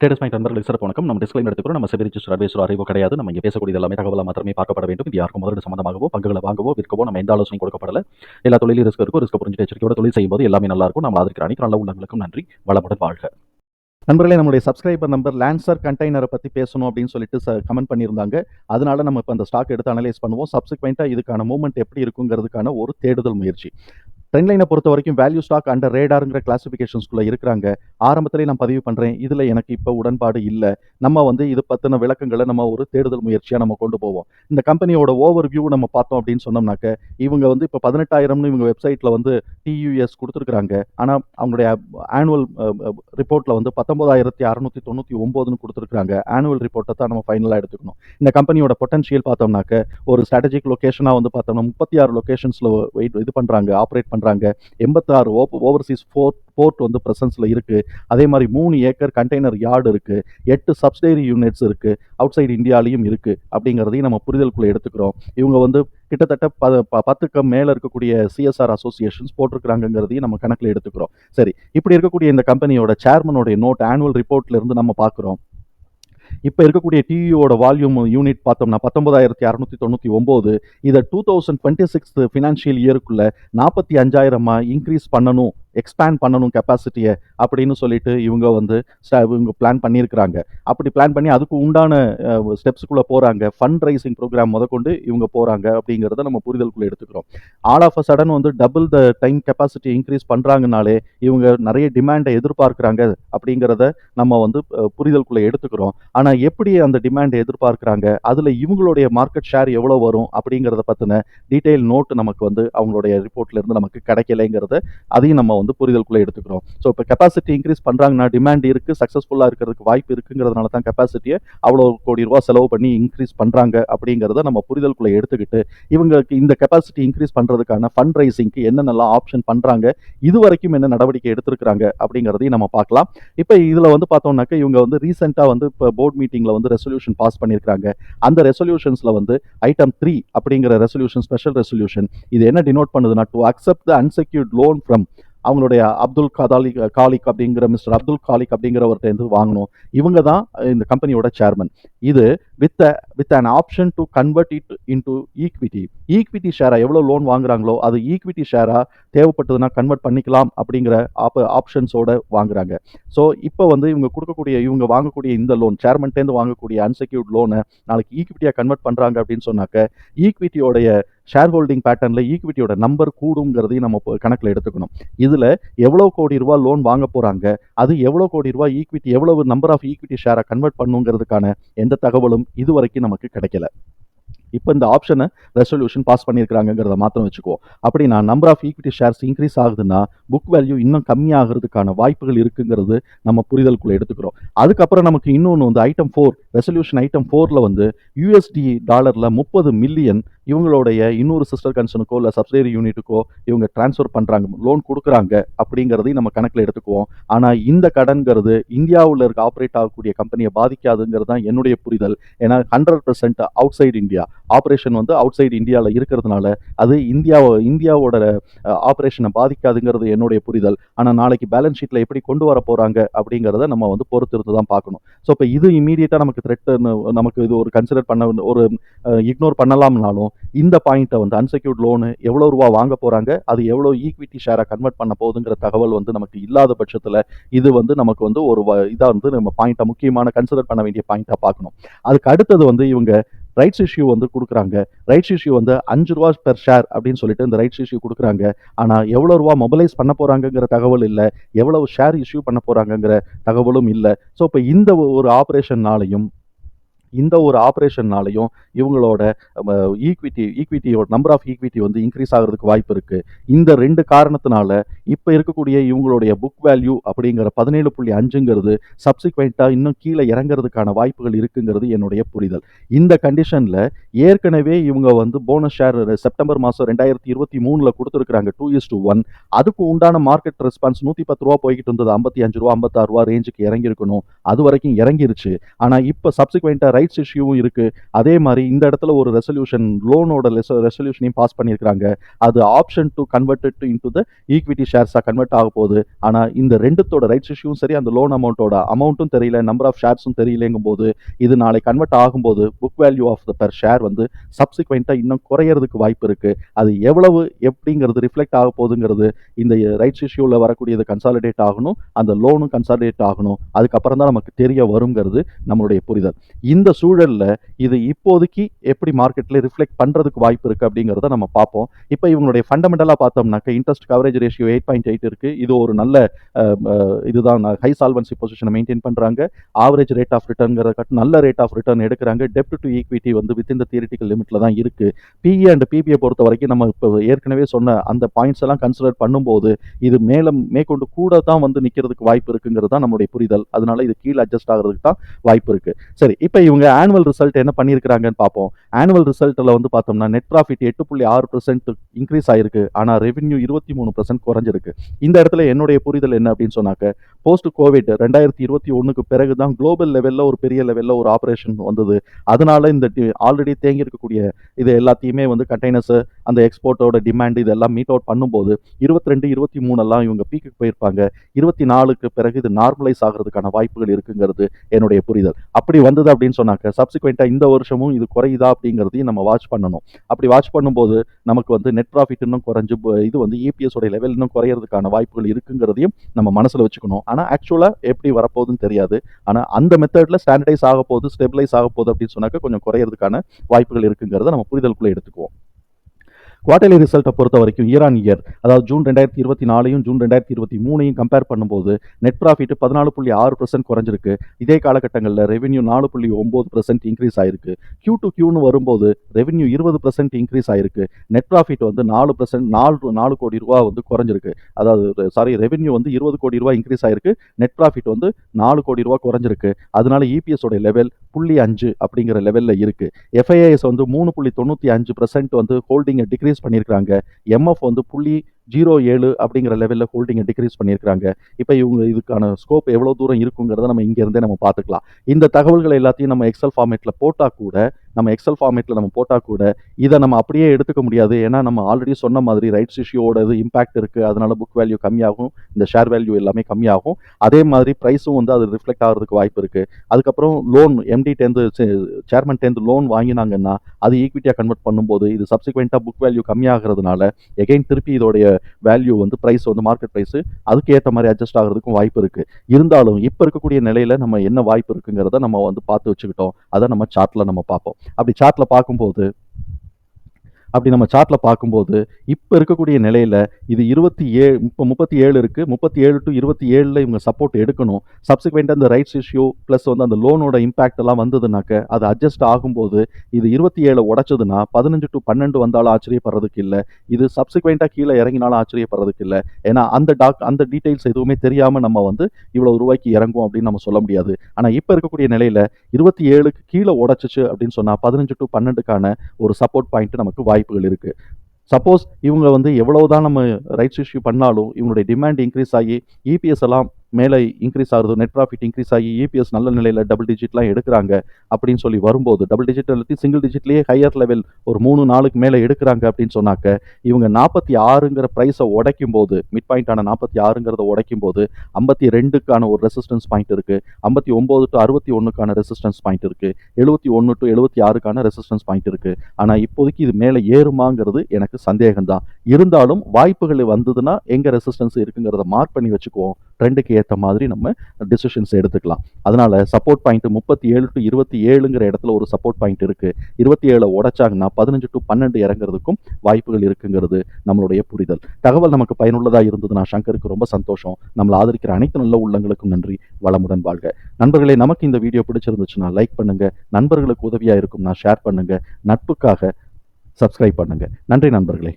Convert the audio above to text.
Traders point நண்பர்களுக்கு சிறப்பு வணக்கம். நம்ம டிஸ்கிளைம் எடுத்துக்கிறோம் நம்ம செபி ரிஜிஸ்டர் அட்வைசர் அறிவோ கிடையாது. நம்ம இங்கே பேசக்கூடிய எல்லாமே தகவலாக மாத்திரமே பார்க்கப்பட வேண்டும். இது யாருக்கும் முதலீடு சம்மந்தமாகவோ பங்குகளை வாங்கவோ விற்கவோ நம்ம எந்த ஆலோசனை கொடுக்கப்படல. எல்லா தொழிலும் ரிஸ்க் இருக்கும் ரிஸ்க் புரிஞ்சு எச்சரிக்கையோட தொழில் செய்யும்போது எல்லாமே நல்லா இருக்கும். நம்ம அதுக்கு அனைத்து நல்ல உள்ளங்களுக்கும் நன்றி. வளமுடன் வாழ்க. நண்பர்களே நம்மளுடைய சப்ஸ்கிரைபர் நம்பர் லான்சர் கண்டெய்னரை பற்றி பேசணும் அப்படின்னு சொல்லிட்டு கமெண்ட் பண்ணியிருந்தாங்க. அதனால நம்ம இப்போ அந்த ஸ்டாக் எடுத்து அனலைஸ் பண்ணுவோம். சப்சிக்வெண்ட்டாக இதுக்கான மூவ்மெண்ட் எப்படி இருக்குங்கிறதுக்கான ஒரு தேடுதல் முயற்சி. ட்ரெண்ட் லைனை பொறுத்த வரைக்கும் வேல்யூ ஸ்டாக் அண்டர் ரேடாருங்கிற கிளாசிஃபிகேஷன்ஸ்குள்ளே இருக்கிறாங்க. ஆரம்பத்திலே நான் பதிவு பண்ணுறேன் இதில் எனக்கு இப்போ உடன்பாடு இல்லை. நம்ம வந்து இது பற்றின விளக்கங்களை நம்ம ஒரு தேடுதல் முயற்சியாக நம்ம கொண்டு போவோம். இந்த கம்பெனியோட ஓவர் வியூ நம்ம பார்த்தோம் அப்படின்னு சொன்னோம்னாக்க இவங்க வந்து இப்போ பதினெட்டாயிரம்னு இவங்க வெப்சைட்டில் வந்து டியூஎஸ் கொடுத்துருக்குறாங்க. ஆனால் அவங்களுடைய ஆனுவல் ரிப்போர்ட்டில் வந்து பத்தொன்பதாயிரத்தி அறநூற்றி தொண்ணூற்றி ஒம்போதுன்னு கொடுத்துருக்காங்க ஆனுவல் ரிப்போர்ட்டை தான் நம்ம ஃபைனலாக எடுத்துக்கணும். இந்த கம்பெனியோட பொட்டன்ஷியல் பார்த்தோம்னாக்க ஒரு ஸ்ட்ராட்டஜிக் லொக்கேஷனாக வந்து பார்த்தோம்னா முப்பத்தி ஆறு லொக்கேஷன்ஸில் வெயிட் இது பண்ணுறாங்க ஆப்ரேட் பண்ணுறாங்க எண்பத்தாறு ஓப் ஓவர்சீஸ் ஃபோர்ட் போர்ட் வந்து ப்ரெசன்ஸில் இருக்குது அதே மாதிரி மூணு ஏக்கர் கண்டெய்னர் யார்டு இருக்குது எட்டு சப்சிடரி யூனிட்ஸ் இருக்குது அவுட் சைடு இந்தியாலையும் இருக்குது அப்படிங்கிறதையும் நம்ம புரிதலுக்குள்ளே எடுத்துக்கிறோம். இவங்க வந்து கிட்டத்தட்ட ப ப- பத்துக்கு மேலே இருக்கக்கூடிய சிஎஸ்ஆர் அசோசியேஷன்ஸ் போட்டிருக்கிறாங்கிறதையும் நம்ம கணக்கில் எடுத்துக்கிறோம். சரி இப்படி இருக்கக்கூடிய இந்த கம்பெனியோட சேர்மனுடைய நோட் ஆனுவல் ரிப்போர்ட்லேருந்து நம்ம பார்க்குறோம். இப்போ இருக்கக்கூடிய டிவியோட வால்யூம் யூனிட் பார்த்தோம்னா பத்தொன்பதாயிரத்தி அறநூற்றி தொண்ணூற்றி ஒம்பது இதை two thousand twenty six financial இயருக்குள்ளே நாற்பத்தி அஞ்சாயிரமாக இன்க்ரீஸ் பண்ணணும். எக்ஸ்பேண்ட் பண்ணணும் கெப்பாசிட்டியை அப்படின்னு சொல்லிட்டு இவங்க வந்து இவங்க பிளான் பண்ணியிருக்கிறாங்க. அப்படி பிளான் பண்ணி அதுக்கு உண்டான ஸ்டெப்ஸுக்குள்ளே போகிறாங்க ஃபண்ட் ரைசிங் ப்ரோக்ராம் முதற்கொண்டு இவங்க போகிறாங்க அப்படிங்கிறத நம்ம புரிதலுக்குள்ளே எடுத்துக்கிறோம். ஆல் ஆஃப் அ சடன் வந்து double the time capacity increase பண்ணுறாங்கனாலே இவங்க நிறைய டிமாண்டை எதிர்பார்க்குறாங்க அப்படிங்கிறத நம்ம வந்து புரிதலுக்குள்ளே எடுத்துக்கிறோம். ஆனால் எப்படி அந்த டிமாண்டை எதிர்பார்க்குறாங்க? அதில் இவங்களுடைய மார்க்கெட் ஷேர் எவ்வளோ வரும் அப்படிங்கிறத பற்றின டீட்டெயில் நோட் நமக்கு வந்து அவங்களுடைய ரிப்போர்ட்லேருந்து நமக்கு கிடைக்கலைங்கிறத அதையும் நம்ம வந்து புரிதலுக்குள்ளே எடுத்துக்கிறோம். ஸோ இப்போ கெப்பாசிட்டி இன்க்ரீஸ் பண்ணுறாங்கன்னா டிமாண்ட் இருக்குது சக்ஸஸ்ஃபுல்லாக இருக்கிறதுக்கு வாய்ப்பு இருக்குங்கிறதுனால தான் கெப்பாசிட்டியை அவ்வளோ கோடி ரூபா செலவு பண்ணி இன்க்ரீஸ் பண்ணுறாங்க அப்படிங்கிறத நம்ம புரிதலுக்குள்ளே எடுத்துக்கிட்டு இவங்களுக்கு இந்த கெப்பாசிட்டி இன்க்ரீஸ் பண்ணுறதுக்கான ஃபண்ட் ரைசிங்க்கு என்னென்னலாம் ஆப்ஷன் பண்ணுறாங்க இது வரைக்கும் என்ன நடவடிக்கை எடுத்திருக்கிறாங்க அப்படிங்கிறதையும் நம்ம பார்க்கலாம். இப்போ இதில் வந்து பார்த்தோம்னாக்க இவங்க வந்து ரீசெண்டாக வந்து இப்போ போர்ட் மீட்டிங்கில் வந்து ரெசல்யூஷன் பாஸ் பண்ணியிருக்காங்க அந்த ரெசல்யூஷன்ஸில் வந்து ஐட்டம் த்ரீ அப்படிங்கிற ரெசல்யூஷன் ஸ்பெஷல் ரெசல்யூஷன் இது என்ன டினோட் பண்ணுதுன்னா to accept the unsecured loan from அவங்களுடைய அப்துல் கதாலி காலிக் அப்படிங்கிற மிஸ்டர் அப்துல் காலிக் அப்படிங்கிறவர்கிட்ட இருந்து வாங்கணும். இவங்க தான் இந்த கம்பெனியோட சேர்மன் இது with with an option to convert it into equity equity ஷேராக எவ்வளோ லோன் வாங்குறாங்களோ அது ஈக்விட்டி ஷேராக தேவைப்பட்டதுன்னா கன்வெர்ட் பண்ணிக்கலாம் அப்படிங்கிற ஆப் ஆப்ஷன்ஸோட வாங்குறாங்க. ஸோ இப்போ வந்து இவங்க கொடுக்கக்கூடிய இவங்க வாங்கக்கூடிய இந்த லோன் சேர்மன்ட்டேருந்து வாங்கக்கூடிய அன்செக்யூர்ட் லோனை நாளைக்கு ஈக்விட்டியாக கன்வெர்ட் பண்ணுறாங்க அப்படின்னு சொன்னாக்க ஈக்விட்டியோடைய ஷேர் ஹோல்டிங் பேட்டர்னில் ஈக்விட்டியோட நம்பர் கூடுங்கிறதையும் நம்ம கணக்கில் எடுத்துக்கணும். இதில் எவ்வளோ கோடி ரூபா லோன் வாங்க போகிறாங்க அது எவ்வளோ கோடி ரூபா ஈக்விட்டி எவ்வளவு நம்பர் ஆஃப் ஈக்விட்டி ஷேரை கன்வெர்ட் பண்ணுங்கிறதுக்கான எந்த தகவலும் இதுவரைக்கும் நமக்கு கிடைக்கல. இப்போ இந்த ஆப்ஷனை ரெசல்யூஷன் பாஸ் பண்ணியிருக்கிறாங்கிறத மாத்திரம் வச்சுக்குவோம். நான் number of equity shares increase ஆகுதுன்னா புக் வேல்யூ இன்னும் கம்மியாகிறதுக்கான வாய்ப்புகள் இருக்குங்கிறது நம்ம புரிதலுக்குள்ளே எடுத்துக்கிறோம். அதுக்கப்புறம் நமக்கு இன்னொன்று வந்து ஐட்டம் ஃபோர் ரெசல்யூஷன் ஐட்டம் ஃபோரில் வந்து யூஎஸ்டி டாலரில் முப்பது மில்லியன் இவங்களுடைய இன்னொரு சிஸ்டர் கன்சனுக்கோ இல்லை சப்சிடரி யூனிட்டுக்கோ இவங்க ட்ரான்ஸ்ஃபர் பண்ணுறாங்க லோன் கொடுக்குறாங்க அப்படிங்கிறதையும் நம்ம கணக்கில் எடுத்துக்குவோம். ஆனால் இந்த கடன்கிறது இந்தியாவில் இருக்க ஆப்ரேட் ஆகக்கூடிய கம்பெனியை பாதிக்காதுங்கிறது தான் என்னுடைய புரிதல். ஏன்னா hundred percent outside India operation வந்து அவுட் சைடு இந்தியாவில் இருக்கிறதுனால அது இந்தியாவை இந்தியாவோட ஆப்ரேஷனை பாதிக்காதுங்கிறது என்னுடைய புரிதல். ஆனால் நாளைக்கு பேலன்ஸ் ஷீட்டில் எப்படி கொண்டு வர போகிறாங்க அப்படிங்கிறத நம்ம வந்து பொறுத்திருந்து தான் பார்க்கணும். ஸோ இப்போ இது இமீடியட்டாக நமக்கு த்ரெட் நமக்கு இது ஒரு கன்சிடர் பண்ண ஒரு இக்னோர் பண்ணலாம்னாலும் இந்த பாயிண்ட்டை வந்து அன்செக்யூர்ட் லோனு எவ்வளோ ரூபா வாங்க போகிறாங்க அது எவ்வளோ ஈக்விட்டி ஷேரை கன்வெர்ட் பண்ண போகுதுங்கிற தகவல் வந்து நமக்கு இல்லாத பட்சத்தில் இது வந்து நமக்கு வந்து ஒரு இதாக வந்து நம்ம பாயிண்ட்டை முக்கியமான கன்சிடர் பண்ண வேண்டிய பாயிண்ட்டாக பார்க்கணும். அதுக்கு அடுத்தது வந்து இவங்க ரைட்ஸ் இஷ்யூ வந்து கொடுக்குறாங்க. ரைட்ஸ் இஷ்யூ வந்து அஞ்சு ரூபா பெர் ஷேர் அப்படின்னு சொல்லிட்டு இந்த ரைட்ஸ் இஷ்யூ கொடுக்குறாங்க. ஆனால் எவ்வளோ ரூபா மொபைலைஸ் பண்ண போகிறாங்கங்கிற தகவல் இல்லை. எவ்வளவு ஷேர் இஷ்யூ பண்ண போகிறாங்கங்கிற தகவலும் இல்லை. ஸோ இப்போ இந்த ஒரு ஆப்ரேஷன்னாலையும் இந்த ஒரு ஆப்ரேஷன்னாலையும் இவங்களோட ஈக்விட்டி ஈக்விட்டியோட நம்பர் ஆஃப் ஈக்விட்டி வந்து இன்க்ரீஸ் ஆகிறதுக்கு வாய்ப்பு இருக்குது இந்த ரெண்டு காரணத்தினால இப்போ இருக்கக்கூடிய இவங்களுடைய புக் வேல்யூ அப்படிங்கிற பதினேழு புள்ளி அஞ்சுங்கிறது சப்சிக்வெண்ட்டாக இன்னும் கீழே இறங்குறதுக்கான வாய்ப்புகள் இருக்குங்கிறது என்னுடைய புரிதல். இந்த கண்டிஷனில் ஏற்கனவே இவங்க வந்து போனஸ் ஷேர் செப்டம்பர் மாதம் ரெண்டாயிரத்தி இருபத்தி மூணில் கொடுத்துருக்குறாங்க டூ இஸ் டூ ஒன் அதுக்கு உண்டான மார்க்கெட் ரெஸ்பான்ஸ் நூற்றி பத்து ரூபா போய்கிட்டு இருந்தது ஐம்பத்தி அஞ்சு ரூபா ஐம்பத்தாறு ரூபா ரேஞ்சுக்கு இறங்கியிருக்கணும். அது வரைக்கும் இறங்கிருச்சு. ஆனால் இப்போ சப்சிக்வெண்ட்டாக ரைட்ஸ் இஷ்யூவும் இருக்குது அதே மாதிரி இந்த இடத்துல ஒரு ரெசல்யூஷன் லோனோட ரெசல்யூஷனையும் பாஸ் பண்ணியிருக்காங்க அது option to converted to into the equity ஷேர்ஸாக convert ஆக போகுது. ஆனால் இந்த ரெண்டுத்தோட ரைட்ஸ் இஷ்யூவும் சரி அந்த லோன் அமௌண்ட்டோட அமௌண்ட்டும் தெரியல நம்பர் ஆஃப் ஷேர்ஸும் தெரியலங்கும் போது இது நாளை கன்வெர்ட் ஆகும்போது book value of the per share வந்து சப்சிக்வெண்ட்டாக இன்னும் குறையிறதுக்கு வாய்ப்பு இருக்குது அது எவ்வளவு எப்படிங்கிறது ரிஃப்ளெக்ட் ஆக போகுதுங்கிறது இந்த ரைட்ஸ் இஷ்யூவில் வரக்கூடியது கன்சாலிடேட் ஆகணும். அந்த லோனும் கன்சாலிடேட் ஆகணும். அதுக்கப்புறம் தான் நமக்கு தெரிய வருங்கிறது நம்மளுடைய புரிதல். இந்த இந்த சூழலில் இது இப்போதைக்கு எப்படி மார்க்கெட்டில் ரிஃப்ளெக்ட் பண்ணுறதுக்கு வாய்ப்பு இருக்குது அப்படிங்கிறத நம்ம பார்ப்போம். இப்போ இவங்களுடைய ஃபண்டமெண்டலாக பார்த்தோம்னாக்க interest coverage ratio eight point eight இருக்குது இது ஒரு நல்ல இதுதான். ஹை சால்வன்சி பொசிஷனை மெயின்டைன் பண்ணுறாங்க ஆவரேஜ் ரேட் ஆஃப் ரிட்டர்ன்கிறத கட்டு நல்ல ரேட் ஆஃப் ரிட்டர்ன் எடுக்கிறாங்க. டெப்ட் டு ஈக்விட்டி வந்து வித் இந்த தியரிட்டிக்கல் லிமிட்டில் தான் இருக்குது பிஇ அண்ட் பிபிஐ பொறுத்த வரைக்கும் நம்ம இப்போ ஏற்கனவே சொன்ன அந்த பாயிண்ட்ஸ் எல்லாம் கன்சிடர் பண்ணும்போது இது மேலே மேற்கொண்டு கூட தான் வந்து நிற்கிறதுக்கு வாய்ப்பு இருக்குங்கிறது தான் நம்மளுடைய புரிதல். அதனால இது கீழே அட்ஜஸ்ட் ஆகிறதுக்கு தான் வாய்ப்பு இருக்குது சரி இப்போ இவங்க ஆனுவல் ரிசல்ட் என்ன பண்ணியிருக்கிறாங்கன்னு பார்ப்போம். ஆனுவல் ரிசல்ட்டில் வந்து பார்த்தோம்னா நெட் ப்ராஃபிட் எட்டு புள்ளி ஆறு பர்சன்ட் இன்க்ரீஸ் ஆயிருக்கு. ஆனால் ரெவென்யூ இருபத்தி மூணு பர்சன்ட் குறைஞ்சிருக்கு. இந்த இடத்துல என்னுடைய புரிதல் என்ன அப்படின்னு சொன்னாக்க போஸ்ட் கோவிட் ரெண்டாயிரத்தி இருபத்தி ஒன்றுக்கு பிறகு தான் குளோபல் லெவலில் ஒரு பெரிய லெவலில் ஒரு ஆப்ரேஷன் வந்தது. அதனால இந்த ஆல்ரெடி தேங்கி இருக்கக்கூடிய இது எல்லாத்தையுமே வந்து கண்டெய்னர்ஸு அந்த எக்ஸ்போர்ட்டோட டிமாண்ட் இதெல்லாம் மீட் அவுட் பண்ணும்போது இருபத்தி ரெண்டு இருபத்தி மூணெல்லாம் இவங்க பீக்குக்கு போயிருப்பாங்க. இருபத்தி நாலுக்கு பிறகு இது நார்மலைஸ் ஆகிறதுக்கான வாய்ப்புகள் இருக்குங்கிறது என்னுடைய புரிதல். அப்படி வந்தது அப்படின்னு சொன்னாக்க சப்சிக்வெண்ட்டாக இந்த வருஷமும் இது குறையுதா அப்படிங்கிறதையும் நம்ம வாட்ச் பண்ணணும். அப்படி வாட்ச் பண்ணும்போது நமக்கு வந்து நெட் ப்ராஃபிட் இன்னும் குறைஞ்சு இது வந்து இபிஎஸ் உடைய லெவல் இன்னும் குறையிறதுக்கான வாய்ப்புகள் இருக்குங்கிறதையும் நம்ம மனசில் வச்சுக்கணும். ஆனால் ஆக்சுவலாக எப்படி வரப்போகுதுன்னு தெரியாது. ஆனால் அந்த மெத்தடில் ஸ்டாண்டர்டைஸ் ஆக போகுது ஸ்டெபிளைஸ் ஆக போகுது அப்படின்னு சொன்னாக்க கொஞ்சம் குறையிறதுக்கான வாய்ப்புகள் இருக்குங்கிறத நம்ம புரிதலுக்குள்ளே எடுத்துக்குவோம். குவார்டர்லி ரிசல்ட்டை பொறுத்த வரைக்கும் இயர் ஆன் இயர் அதாவது ஜூன் ரெண்டாயிரத்தி இருபத்தி நாலையும் ஜூன் ரெண்டாயிரத்தி இருபத்தி மூணையும் கம்பேர் பண்ணும்போது நெட் ப்ராஃபிட் பதினாலு புள்ளி ஆறு பர்சன்ட் குறைஞ்சிருக்கு. இதே காலகட்டங்களில் ரெவென்யூ நாலு புள்ளி ஒம்பது பர்சன்ட் இன்க்ரீஸ் ஆயிருக்கு. கியூ டு கியூன்னு வரும்போது ரெவென்யூ இருபது பர்சன்ட் இன்க்ரீஸ் ஆயிருக்கு. நெட் ப்ராஃபிட் வந்து நாலு பர்சன்ட் நாலு நாலு கோடி ரூபா வந்து குறைஞ்சிருக்கு. அதாவது சாரி ரெவென்யூ வந்து இருபது கோடி ரூபா இன்க்ரீஸ் ஆயிருக்கு. நெட் ப்ராஃபிட் வந்து நாலு கோடி ரூபா குறைஞ்சிருக்கு. அதனால இபிஎஸ் உடைய லெவல் புள்ளி அஞ்சு அப்படிங்கிற லெவலில் இருக்கு. எஃப்ஐஐஎஸ் வந்து மூணு புள்ளி தொண்ணூற்றி அஞ்சு பர்சன்ட் வந்து ஹோல்டிங்கை டிக்ரீஸ் பண்ணியிருக்காங்க எம்எஃப் வந்து புள்ளி ஜீரோ ஏழு அப்படிங்கிற லெவலில் ஹோல்டிங்கை டிக்ரீஸ் பண்ணியிருக்காங்க இப்போ இவங்க இதுக்கான ஸ்கோப் எவ்வளோ தூரம் இருக்குங்கிறத நம்ம இங்கேருந்தே நம்ம பார்த்துக்கலாம். இந்த தகவல்கள் எல்லாத்தையும் நம்ம எக்ஸல் ஃபார்மேட்டில் போட்டால் கூட நம்ம எக்ஸல் ஃபார்மேட்டில் நம்ம போட்டால் கூட இதை நம்ம அப்படியே எடுத்துக்க முடியாது. ஏன்னா நம்ம ஆல்ரெடி சொன்ன மாதிரி ரைட்ஸ் இஷ்யூவோட இது இம்பாக்ட் இருக்குது அதனால புக் வேல்யூ கம்மியாகும். இந்த ஷேர் வேல்யூ எல்லாமே கம்மியாகும். அதே மாதிரி ப்ரைஸும் வந்து அது ரிஃப்ளெக்ட் ஆகிறதுக்கு வாய்ப்பு இருக்குது அதுக்கப்புறம் லோன் எம்டி டேந்து சேர்மன் டேந்து லோன் வாங்கினாங்கன்னா அது ஈக்விட்டியாக கன்வெர்ட் பண்ணும்போது இது சப்சிக்வெண்ட்டாக புக் வேல்யூ கம்மியாகிறதுனால எகைன் திருப்பி இதோடைய வேல்யூ வந்து ப்ரைஸ் வந்து மார்க்கெட் ப்ரைஸ் அதுக்கு ஏற்ற மாதிரி அட்ஜஸ்ட் ஆகிறதுக்கும் வாய்ப்பு இருக்குது இருந்தாலும் இப்போ இருக்கக்கூடிய நிலையில் நம்ம என்ன வாய்ப்பு இருக்குங்கிறத நம்ம வந்து பார்த்து வச்சுக்கிட்டோம். அதை நம்ம சார்ட்டில் நம்ம பார்ப்போம். அப்படி சார்ட்டில் பார்க்கும்போது அப்படி நம்ம சார்ட்டில் பார்க்கும்போது இப்போ இருக்கக்கூடிய நிலையில் இது இருபத்தி ஏழு இப்போ முப்பத்தி ஏழு இருக்குது முப்பத்தி ஏழு டு இருபத்தி ஏழில் இவங்க சப்போர்ட் எடுக்கணும். சப்சிக்வெண்ட்டாக அந்த ரைட்ஸ் இஷ்யூ ப்ளஸ் வந்து அந்த லோனோட இம்பாக்ட் எல்லாம் வந்ததுனாக்க அது அட்ஜஸ்ட் ஆகும்போது இது இருபத்தி ஏழை உடச்சதுன்னா பதினஞ்சு டு பன்னெண்டு வந்தாலும் ஆச்சரியப்படுறதுக்கு இல்லை. இது சப்சிக்வெண்ட்டாக கீழே இறங்கினாலும் ஆச்சரியப்படுறதுக்கு இல்லை. ஏன்னா அந்த டாக் அந்த டீட்டெயில்ஸ் எதுவுமே தெரியாமல் நம்ம வந்து இவ்வளோ ரூபாய்க்கு இறங்கும் அப்படின்னு நம்ம சொல்ல முடியாது. ஆனால் இப்போ இருக்கக்கூடிய நிலையில் இருபத்தி ஏழுக்கு கீழே உடச்சிச்சு அப்படின்னு சொன்னால் பதினஞ்சு டு பன்னெண்டுக்கான ஒரு சப்போர்ட் பாயிண்ட் நமக்கு வாய்ப்பு வாய்ப்புகள் இருக்குது சப்போஸ் இவங்க வந்து எவ்வளவுதான் நம்ம ரைட்ஸ் இஷ்யூ பண்ணாலும் இவங்களுடைய டிமாண்ட் இன்க்ரீஸ் ஆகி இபிஎஸ் எல்லாம் மேலே இன்க்ரீஸ் ஆகுது நெட் ப்ராஃபிட் இன்க்ரீஸ் ஆகி இபிஎஸ் நல்ல நிலையில் டபுள் டிஜிட்லாம் எடுக்கிறாங்க அப்படின்னு சொல்லி வரும்போது டபுள் டிஜிட் எல்லாத்தையும் சிங்கிள் டிஜிட்லேயே ஹையர் லெவல் ஒரு மூணு நாளுக்கு மேலே எடுக்கிறாங்க அப்படின்னு சொன்னாக்க இவங்க நாற்பத்தி ஆறுங்கிற ப்ரைஸை உடைக்கும் போது மிட் பாயிண்டான நாற்பத்தி ஆறுங்கிறத உடைக்கும் போது ஐம்பத்தி ரெண்டுக்கான ஒரு ரெசிஸ்டன்ஸ் பாயிண்ட் இருக்குது ஐம்பத்தி ஒம்பது டு அறுபத்தி ஒன்றுக்கான ரெசிஸ்டன்ஸ் பாயிண்ட் இருக்குது எழுபத்தி ஒன்று டு எழுபத்தி ஆறுக்கான ரெசிஸ்டன்ஸ் பாயிண்ட் இருக்குது ஆனால் இப்போதைக்கு இது மேலே ஏறுமாங்கிறது எனக்கு சந்தேகம்தான். இருந்தாலும் வாய்ப்புகள் வந்ததுன்னா எங்கே ரெசிஸ்டன்ஸ் இருக்குங்கிறத மார்க் பண்ணி வச்சுக்குவோம். ட்ரெண்டுக்கு ஏற்ற மாதிரி நம்ம டிசிஷன்ஸ் எடுத்துக்கலாம். அதனால சப்போர்ட் பாயிண்ட் முப்பத்தி ஏழு டு இருபத்தி ஏழுங்கிற இடத்துல ஒரு சப்போர்ட் பாயிண்ட் இருக்கு. இருபத்தி ஏழை உடைச்சாங்கன்னா பதினஞ்சு டு பன்னெண்டு இறங்குறதுக்கும் வாய்ப்புகள் இருக்குங்கிறது நம்மளுடைய புரிதல். தகவல் நமக்கு பயனுள்ளதாக இருந்ததுன்னா சங்கருக்கு ரொம்ப சந்தோஷம். நம்மளை ஆதரிக்கிற அனைத்து நல்ல உள்ளங்களுக்கும் நன்றி. வளமுடன் வாழ்க. நண்பர்களே நமக்கு இந்த வீடியோ பிடிச்சிருந்துச்சுன்னா லைக் பண்ணுங்க. நண்பர்களுக்கு உதவியா இருக்கும்னா ஷேர் பண்ணுங்க. நட்புக்காக சப்ஸ்கிரைப் பண்ணுங்க. நன்றி நண்பர்களே.